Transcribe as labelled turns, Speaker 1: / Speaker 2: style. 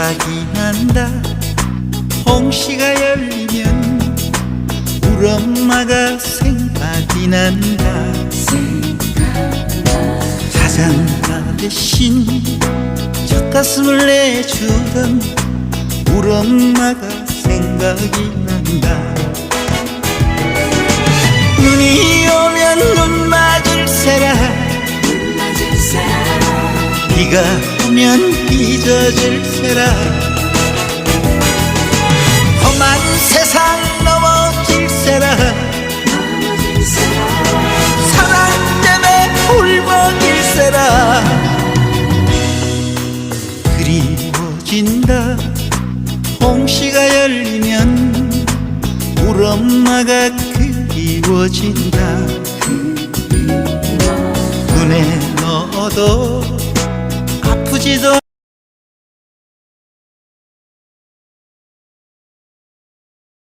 Speaker 1: 생각이 난다. 홍시가 열리면 우리 엄마가 생각이 난다. 자장가 대신 젖가슴을 내주던 우리 엄마가 생각이 난다. 눈이 오면 눈 맞을 새라 비가 젖을 새라. 험한 세상 넘어질 새라. 사랑 때문에 울먹일 새라. 그리워진다. 홍시가 열리면 우리 엄마가 그리워진다. 눈에 넣어도 Which is